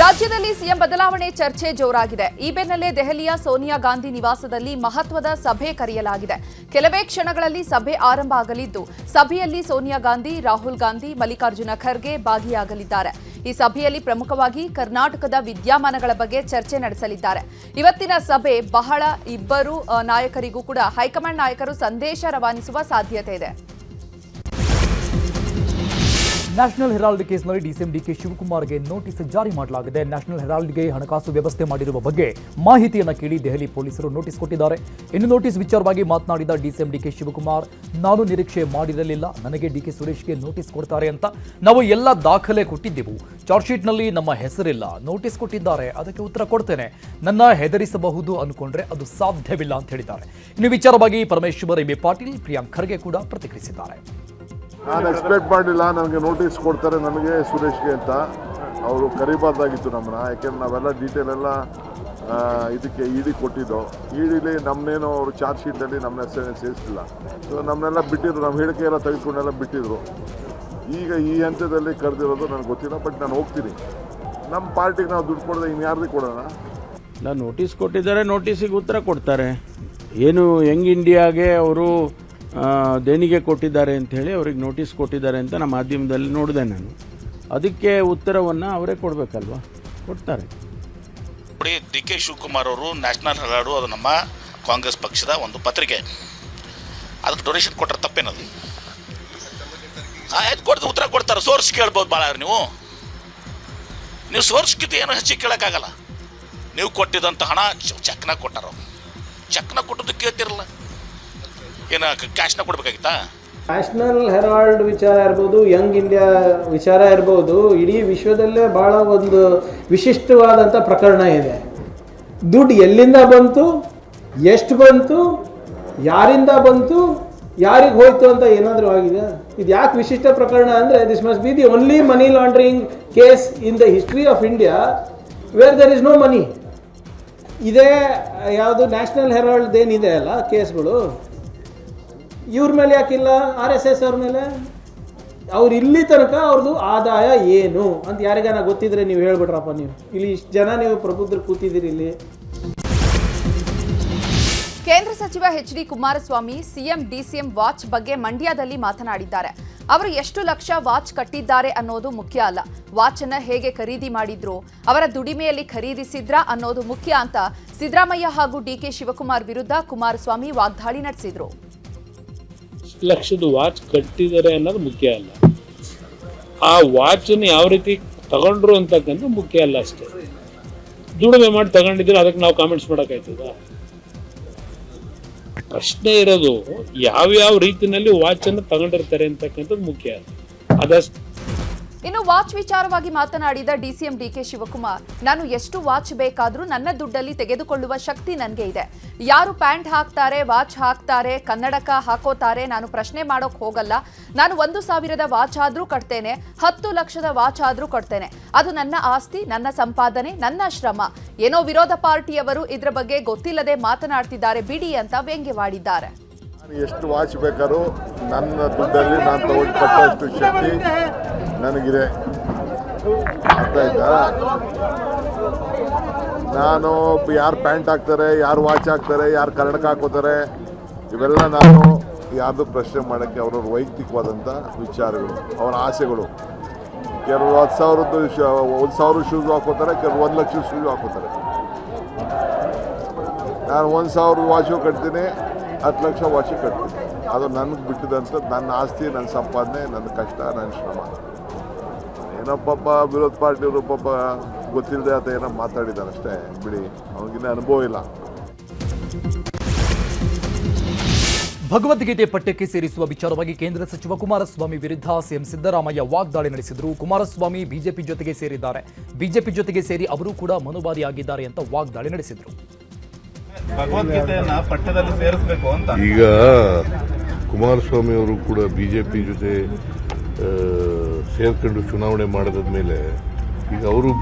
ರಾಜ್ಯದಲ್ಲಿ ಸಿಎಂ ಬದಲಾವಣೆ ಚರ್ಚೆ ಜೋರಾಗಿದೆ. ಈ ಬೆನ್ನಲ್ಲೇ ದೆಹಲಿಯ ಸೋನಿಯಾ ಗಾಂಧಿ ನಿವಾಸದಲ್ಲಿ ಮಹತ್ವದ ಸಭೆ ಕರೆಯಲಾಗಿದೆ. ಕೆಲವೇ ಕ್ಷಣಗಳಲ್ಲಿ ಸಭೆ ಆರಂಭ ಆಗಲಿದ್ದು, ಸಭೆಯಲ್ಲಿ ಸೋನಿಯಾ ಗಾಂಧಿ, ರಾಹುಲ್ ಗಾಂಧಿ, ಮಲ್ಲಿಕಾರ್ಜುನ ಖರ್ಗೆ ಭಾಗಿಯಾಗಲಿದ್ದಾರೆ. ಈ ಸಭೆಯಲ್ಲಿ ಪ್ರಮುಖವಾಗಿ ಕರ್ನಾಟಕದ ವಿದ್ಯಮಾನಗಳ ಬಗ್ಗೆ ಚರ್ಚೆ ನಡೆಸಲಿದ್ದಾರೆ. ಇವತ್ತಿನ ಸಭೆ ಬಹಳ ಇಬ್ಬರು ನಾಯಕರಿಗೂ ಕೂಡ ಹೈಕಮಾಂಡ್ ನಾಯಕರು ಸಂದೇಶ ರವಾನಿಸುವ ಸಾಧ್ಯತೆ ಇದೆ. ನ್ಯಾಷನಲ್ ಹೆರಾಲ್ಡ್ ಕೇಸ್ನಲ್ಲಿ ಡಿಸಿಎಂ ಡಿಕೆ ಶಿವಕುಮಾರ್ಗೆ ನೋಟಿಸ್ ಜಾರಿ ಮಾಡಲಾಗಿದೆ. ನ್ಯಾಷನಲ್ ಹೆರಾಲ್ಡ್ಗೆ ಹಣಕಾಸು ವ್ಯವಸ್ಥೆ ಮಾಡಿರುವ ಬಗ್ಗೆ ಮಾಹಿತಿಯನ್ನು ಕೇಳಿ ದೆಹಲಿ ಪೊಲೀಸರು ನೋಟಿಸ್ ಕೊಟ್ಟಿದ್ದಾರೆ. ಇನ್ನು ನೋಟಿಸ್ ವಿಚಾರವಾಗಿ ಮಾತನಾಡಿದ ಡಿಸಿಎಂ ಡಿಕೆ ಶಿವಕುಮಾರ್, ನಾನು ನಿರೀಕ್ಷೆ ಮಾಡಿರಲಿಲ್ಲ. ನನಗೆ ಡಿಕೆ ಸುರೇಶ್ಗೆ ನೋಟಿಸ್ ಕೊಡ್ತಾರೆ ಅಂತ ನಾವು ಎಲ್ಲ ದಾಖಲೆ ಕೊಟ್ಟಿದ್ದೆವು. ಚಾರ್ಜ್ ಶೀಟ್ನಲ್ಲಿ ನಮ್ಮ ಹೆಸರಿಲ್ಲ. ನೋಟಿಸ್ ಕೊಟ್ಟಿದ್ದಾರೆ. ಅದಕ್ಕೆ ಉತ್ತರ ಕೊಡ್ತೇನೆ. ನನ್ನ ಹೆದರಿಸಬಹುದು ಅನ್ಕೊಂಡ್ರೆ ಅದು ಸಾಧ್ಯವಿಲ್ಲ ಅಂತ ಹೇಳಿದ್ದಾರೆ. ಇನ್ನು ವಿಚಾರವಾಗಿ ಪರಮೇಶ್ವರ್ ಎಂ ಪಾಟೀಲ್, ಪ್ರಿಯಾಂಕ್ ಖರ್ಗೆ ಕೂಡ ಪ್ರತಿಕ್ರಿಯಿಸಿದ್ದಾರೆ. ನಾನು ಎಕ್ಸ್ಪೆಕ್ಟ್ ಮಾಡಿಲ್ಲ, ನನಗೆ ನೋಟಿಸ್ ಕೊಡ್ತಾರೆ ನನಗೆ ಸುರೇಶ್ಗೆ ಅಂತ. ಅವರು ಕರಿಬಾರ್ದಾಗಿತ್ತು ನಮ್ಮನ್ನ, ಯಾಕೆಂದ್ರೆ ನಾವೆಲ್ಲ ಡೀಟೇಲ್ ಎಲ್ಲ ಇದಕ್ಕೆ ಇಡಿ ಕೊಟ್ಟಿದ್ದು. ಇಡಿಲಿ ನಮ್ಮನ್ನೇನು ಅವರು ಚಾರ್ಜ್ ಶೀಟಲ್ಲಿ ನಮ್ಮ ಹೆಸರೇ ಸೇರಿಸಿಲ್ಲ ಸೊ ನಮ್ಮನ್ನೆಲ್ಲ ಬಿಟ್ಟಿದ್ರು ನಮ್ಮ ಹೇಳಿಕೆ ಎಲ್ಲ ತೆಗೆದುಕೊಂಡೆಲ್ಲ ಬಿಟ್ಟಿದ್ರು. ಈಗ ಈ ಹಂತದಲ್ಲಿ ಕರೆದಿರೋದು ನನಗೆ ಗೊತ್ತಿಲ್ಲ ಬಟ್ ನಾನು ಹೋಗ್ತೀನಿ. ನಮ್ಮ ಪಾರ್ಟಿಗೆ ನಾವು ದುಡ್ಡು ಕೊಡದೆ ಇನ್ಯಾರ್ದು ಕೊಡೋಣ? ನಾನು ನೋಟಿಸ್ ಕೊಟ್ಟಿದ್ದಾರೆ ನೋಟಿಸಿಗೆ ಉತ್ತರ ಕೊಡ್ತಾರೆ. ಏನು, ಯಂಗ್ ಇಂಡಿಯಾಗೆ ಅವರು ದೇಣಿಗೆ ಕೊಟ್ಟಿದ್ದಾರೆ ಅಂತ ಹೇಳಿ ಅವ್ರಿಗೆ ನೋಟಿಸ್ ಕೊಟ್ಟಿದ್ದಾರೆ ಅಂತ ನಮ್ಮ ಮಾಧ್ಯಮದಲ್ಲಿ ನೋಡಿದೆ ನಾನು. ಅದಕ್ಕೆ ಉತ್ತರವನ್ನು ಅವರೇ ಕೊಡಬೇಕಲ್ವಾ? ಕೊಡ್ತಾರೆ. ನೋಡಿ ಡಿ ಕೆ ಶಿವಕುಮಾರ್ ಅವರು ನ್ಯಾಷನಲ್ ಹೆರಾಲ್ಡು ಅದು ನಮ್ಮ ಕಾಂಗ್ರೆಸ್ ಪಕ್ಷದ ಒಂದು ಪತ್ರಿಕೆ. ಅದಕ್ಕೆ ಡೊನೇಷನ್ ಕೊಟ್ಟರೆ ತಪ್ಪೇನದು? ಆಯ್ತು ಕೊಡ್ತು ಉತ್ತರ ಕೊಡ್ತಾರೆ? ಸೋರ್ಸ್ ಕೇಳ್ಬೋದು ಭಾಳ ನೀವು. ನೀವು ಸೋರ್ಸ್ ಕಿತ್ತು ಏನು ಹೆಚ್ಚಿಗೆ ಕೇಳೋಕ್ಕಾಗಲ್ಲ. ನೀವು ಕೊಟ್ಟಿದ್ದಂಥ ಹಣ ಚೆಕ್ನ ಕೊಟ್ಟಾರ. ಚೆಕ್ನ ಕೊಟ್ಟದ್ದು ಕೇಳ್ತಿರಲ್ಲ. ಏನು ಕ್ಯಾಶ್ನ ಕೊಡಬೇಕಾಗಿತ್ತಾ? ನ್ಯಾಷನಲ್ ಹೆರಾಲ್ಡ್ ವಿಚಾರ ಇರ್ಬೋದು, ಯಂಗ್ ಇಂಡಿಯಾ ವಿಚಾರ ಇರ್ಬೋದು, ಇಡೀ ವಿಶ್ವದಲ್ಲೇ ಭಾಳ ಒಂದು ವಿಶಿಷ್ಟವಾದಂಥ ಪ್ರಕರಣ ಇದೆ. ದುಡ್ಡು ಎಲ್ಲಿಂದ ಬಂತು, ಎಷ್ಟು ಬಂತು, ಯಾರಿಂದ ಬಂತು, ಯಾರಿಗೆ ಹೋಯ್ತು ಅಂತ ಏನಾದರೂ ಆಗಿದೆ? ಇದು ಯಾಕೆ ವಿಶಿಷ್ಟ ಪ್ರಕರಣ ಅಂದರೆ this must be the only money laundering case in the history of India where there is no money ಇದೇ ಯಾವುದು ನ್ಯಾಷನಲ್ ಹೆರಾಲ್ಡ್ ಏನಿದೆ ಅಲ್ಲ ಕೇಸ್ಗಳು ಇವ್ರ ಮೇಲೆ ಯಾಕಿಲ್ಲ ಆರ್ ಎಸ್ ಎಸ್ ಅವ್ರ ಮೇಲೆ? ಅವ್ರು ಇಲ್ಲಿ ತನಕ ಅವ್ರದ್ದು ಆದಾಯ ಏನು ಅಂತ ಯಾರಿಗಾನ ಗೊತ್ತಿದ್ರೆ ನೀವು ಹೇಳ್ಬಿಟ್ರಪ್ಪ ನೀವು. ಇಲ್ಲಿ ಇಷ್ಟು ಜನ ನೀವು ಪ್ರಬುದ್ಧರು ಕೂತಿದ್ದೀರಿ ಇಲ್ಲಿ. ಕೇಂದ್ರ ಸಚಿವ H D Kumaraswamy CM DCM watch ಬಗ್ಗೆ ಮಂಡ್ಯದಲ್ಲಿ ಮಾತನಾಡಿದ್ದಾರೆ. ಅವರು ಎಷ್ಟು ಲಕ್ಷ ವಾಚ್ ಕಟ್ಟಿದ್ದಾರೆ ಅನ್ನೋದು ಮುಖ್ಯ ಅಲ್ಲ. ವಾಚ್ ಅನ್ನ ಹೇಗೆ ಖರೀದಿ ಮಾಡಿದ್ರು, ಅವರ ದುಡಿಮೆಯಲ್ಲಿ ಖರೀದಿಸಿದ್ರ ಅನ್ನೋದು ಮುಖ್ಯ ಅಂತ ಸಿದ್ದರಾಮಯ್ಯ ಹಾಗೂ ಡಿಕೆ ಶಿವಕುಮಾರ್ ವಿರುದ್ಧ ಕುಮಾರಸ್ವಾಮಿ ವಾಗ್ದಾಳಿ ನಡೆಸಿದ್ರು. ಲಕ್ಷದ ವಾಚ್ ಕಟ್ಟಿದ್ದಾರೆ ಅನ್ನೋದು ಮುಖ್ಯ ಅಲ್ಲ. ಆ ವಾಚನ್ನು ಯಾವ ರೀತಿ ತಗೊಂಡ್ರು ಅಂತಕ್ಕಂಥ ಮುಖ್ಯ ಅಲ್ಲ ಅಷ್ಟೇ. ದುಡಿಮೆ ಮಾಡಿ ತಗೊಂಡಿದ್ರೆ ಅದಕ್ಕೆ ನಾವು ಕಾಮೆಂಟ್ಸ್ ಮಾಡೋಕ್ಕಾಯ್ತದ? ಪ್ರಶ್ನೆ ಇರೋದು ಯಾವ್ಯಾವ ರೀತಿನಲ್ಲಿ ವಾಚನ್ನು ತಗೊಂಡಿರ್ತಾರೆ ಅಂತಕ್ಕಂಥದ್ದು ಮುಖ್ಯ ಅದಷ್ಟು ಇನ್ನು ವಾಚ್ ವಿಚಾರವಾಗಿ ಮಾತನಾಡಿದ ಡಿಸಿಎಂ ಡಿಕೆ ಶಿವಕುಮಾರ್, ನಾನು ಎಷ್ಟು ವಾಚ್ ಬೇಕಾದರೂ ನನ್ನ ದುಡ್ಡಲ್ಲಿ ತೆಗೆದುಕೊಳ್ಳುವ ಶಕ್ತಿ ನನಗೆ ಇದೆ. ಯಾರು ಪ್ಯಾಂಟ್ ಹಾಕ್ತಾರೆ, ವಾಚ್ ಹಾಕ್ತಾರೆ, ಕನ್ನಡಕ ಹಾಕೋತಾರೆ, ನಾನು ಪ್ರಶ್ನೆ ಮಾಡೋಕೆ ಹೋಗಲ್ಲ. ನಾನು ಒಂದು ಸಾವಿರದ ವಾಚ್ ಆದರೂ ಕಟ್ತೇನೆ, ಹತ್ತು ಲಕ್ಷದ ವಾಚ್ ಆದರೂ ಕೊಡ್ತೇನೆ ಅದು ನನ್ನ ಆಸ್ತಿ, ನನ್ನ ಸಂಪಾದನೆ, ನನ್ನ ಶ್ರಮ. ಏನೋ ವಿರೋಧ ಪಾರ್ಟಿಯವರು ಇದರ ಬಗ್ಗೆ ಗೊತ್ತಿಲ್ಲದೆ ಮಾತನಾಡ್ತಿದ್ದಾರೆ, ಬಿಡಿ ಅಂತ ವ್ಯಂಗ್ಯವಾಡಿದ್ದಾರೆ. ಎಷ್ಟು ವಾಚ್ ಬೇಕಾದ್ರೂ ನನ್ನ ದುಡ್ಡಲ್ಲಿ ನಾನು ತಗೊಂಡು ಕಟ್ಟೋಷ್ಟು ಶಕ್ತಿ ನನಗಿದೆ. ಅರ್ಥ ಆಯ್ತಾ ನಾನು ಯಾರು ಪ್ಯಾಂಟ್ ಹಾಕ್ತಾರೆ, ಯಾರು ವಾಚ್ ಹಾಕ್ತಾರೆ, ಯಾರು ಕನ್ನಡಕ ಹಾಕೋತಾರೆ, ಇವೆಲ್ಲ ನಾನು ಯಾರ್ದು ಪ್ರಶ್ನೆ ಮಾಡೋಕ್ಕೆ ಅವ್ರವ್ರ ವೈಯಕ್ತಿಕವಾದಂಥ ವಿಚಾರಗಳು, ಅವರ ಆಸೆಗಳು. ಕೆಲವರು ಹತ್ತು ಸಾವಿರದ್ದು ಒಂದು ಸಾವಿರ ಶೂಸ್ ಹಾಕೋತಾರೆ, ಕೆಲವರು ಒಂದು ಲಕ್ಷ ಶೂಸ್ ಹಾಕೋತಾರೆ. ನಾನು ಒಂದು ಸಾವಿರ ವಾಚು ಕಟ್ತೀನಿ ಹತ್ತು ಲಕ್ಷ ವಾಚಿ ಕಟ್ತೀನಿ ಅದು ನನಗೆ ಬಿಟ್ಟಿದಂಥ ನನ್ನ ಆಸ್ತಿ, ನನ್ನ ಸಂಪಾದನೆ, ನನ್ನ ಕಷ್ಟ, ನನ್ನ ಶ್ರಮ. ಏನೋ ವಿರೋಧ ಪಾರ್ಟಿಯವರು ಪಾಪ ಗೊತ್ತಿಲ್ಲದೆ ಆತ ಏನೋ ಮಾತಾಡಿದ್ದಾನೆ ಅಷ್ಟೇ ಬಿಡಿ, ಅವನಿಗಿನ್ನ ಅನುಭವ ಇಲ್ಲ. ಭಗವದ್ಗೀತೆ ಪಠ್ಯಕ್ಕೆ ಸೇರಿಸುವ ವಿಚಾರವಾಗಿ ಕೇಂದ್ರ ಸಚಿವ ಕುಮಾರಸ್ವಾಮಿ ವಿರುದ್ಧ ಸಿಎಂ ಸಿದ್ದರಾಮಯ್ಯ ವಾಗ್ದಾಳಿ ನಡೆಸಿದರು. ಕುಮಾರಸ್ವಾಮಿ ಬಿಜೆಪಿ ಜೊತೆಗೆ ಸೇರಿದ್ದಾರೆ. ಬಿಜೆಪಿ ಜೊತೆಗೆ ಸೇರಿ ಅವರು ಕೂಡ ಮನುಬಾರಿಯಾಗಿದ್ದಾರೆ ಅಂತ ವಾಗ್ದಾಳಿ ನಡೆಸಿದರು. ಭಗವದ್ಗೀತೆಯನ್ನ ಪಠ್ಯದಲ್ಲಿ ಸೇರಿಸಬೇಕು ಅಂತ. ಈಗ ಕುಮಾರಸ್ವಾಮಿ ಅವರು ಕೂಡ ಬಿಜೆಪಿ ಜೊತೆ ಸೇರ್ಕೊಂಡು ಚುನಾವಣೆ ಮಾಡಿದ ಮೇಲೆ ಈಗ ಅವರು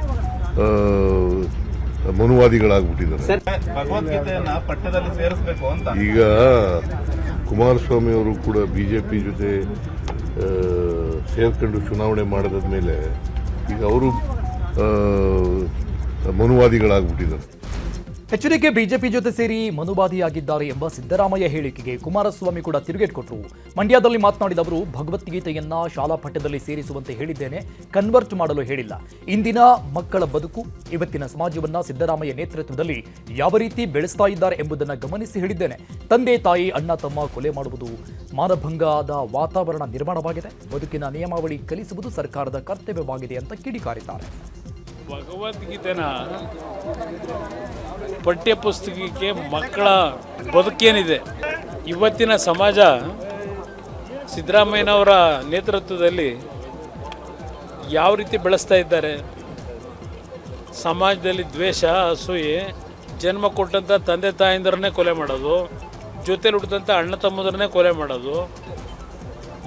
ಮನುವಾದಿಗಳಾಗ್ಬಿಟ್ಟಿದ್ದಾರೆ. ಭಗವದ್ಗೀತೆಯನ್ನ ಪಠ್ಯದಲ್ಲಿ ಸೇರಿಸಬೇಕು ಅಂತ. ಈಗ ಕುಮಾರಸ್ವಾಮಿ ಅವರು ಕೂಡ ಬಿಜೆಪಿ ಜೊತೆ ಸೇರ್ಕೊಂಡು ಚುನಾವಣೆ ಮಾಡಿದ ಮೇಲೆ ಈಗ ಅವರು ಮನುವಾದಿಗಳಾಗ್ಬಿಟ್ಟಿದ್ದಾರೆ. ಎಚ್ಚರಿಕೆ ಬಿಜೆಪಿ ಜೊತೆ ಸೇರಿ ಮನುವಾದಿಯಾಗಿದ್ದಾರೆ ಎಂಬ ಸಿದ್ದರಾಮಯ್ಯ ಹೇಳಿಕೆಗೆ ಕುಮಾರಸ್ವಾಮಿ ಕೂಡ ತಿರುಗೇಟ್ ಕೊಟ್ಟರು ಮಂಡ್ಯದಲ್ಲಿ ಮಾತನಾಡಿದ ಅವರು ಭಗವದ್ಗೀತೆಯನ್ನ ಶಾಲಾ ಪಠ್ಯದಲ್ಲಿ ಸೇರಿಸುವಂತೆ ಹೇಳಿದ್ದೇನೆ, ಕನ್ವರ್ಟ್ ಮಾಡಲು ಹೇಳಿಲ್ಲ. ಇಂದಿನ ಮಕ್ಕಳ ಬದುಕು, ಇವತ್ತಿನ ಸಮಾಜವನ್ನ ಸಿದ್ದರಾಮಯ್ಯ ನೇತೃತ್ವದಲ್ಲಿ ಯಾವ ರೀತಿ ಬೆಳೆಸ್ತಾ ಇದ್ದಾರೆ ಎಂಬುದನ್ನು ಗಮನಿಸಿ ಹೇಳಿದ್ದೇನೆ. ತಂದೆ, ತಾಯಿ, ಅಣ್ಣ, ತಮ್ಮ ಕೊಲೆ ಮಾಡುವುದು ಮಾನಭಂಗದ ವಾತಾವರಣ ನಿರ್ಮಾಣವಾಗಿದೆ. ಬದುಕಿನ ನಿಯಮಾವಳಿ ಕಲಿಸುವುದು ಸರ್ಕಾರದ ಕರ್ತವ್ಯವಾಗಿದೆ ಅಂತ ಕಿಡಿಕಾರಿದ್ದಾರೆ. ಭಗವದ್ಗೀತೆನ ಪಠ್ಯಪುಸ್ತಕಕ್ಕೆ ಮಕ್ಕಳ ಬದುಕೇನಿದೆ. ಇವತ್ತಿನ ಸಮಾಜ ಸಿದ್ದರಾಮಯ್ಯನವರ ನೇತೃತ್ವದಲ್ಲಿ ಯಾವ ರೀತಿ ಬೆಳೆಸ್ತಾ ಇದ್ದಾರೆ. ಸಮಾಜದಲ್ಲಿ ದ್ವೇಷ, ಅಸೂಯೆ, ಜನ್ಮ ಕೊಟ್ಟಂಥ ತಂದೆ ತಾಯಂದಿರನ್ನೇ ಕೊಲೆ ಮಾಡೋದು, ಜೊತೆಲಿ ಹುಟ್ಟಿದಂಥ ಅಣ್ಣ ತಮ್ಮದರನ್ನೇ ಕೊಲೆ ಮಾಡೋದು,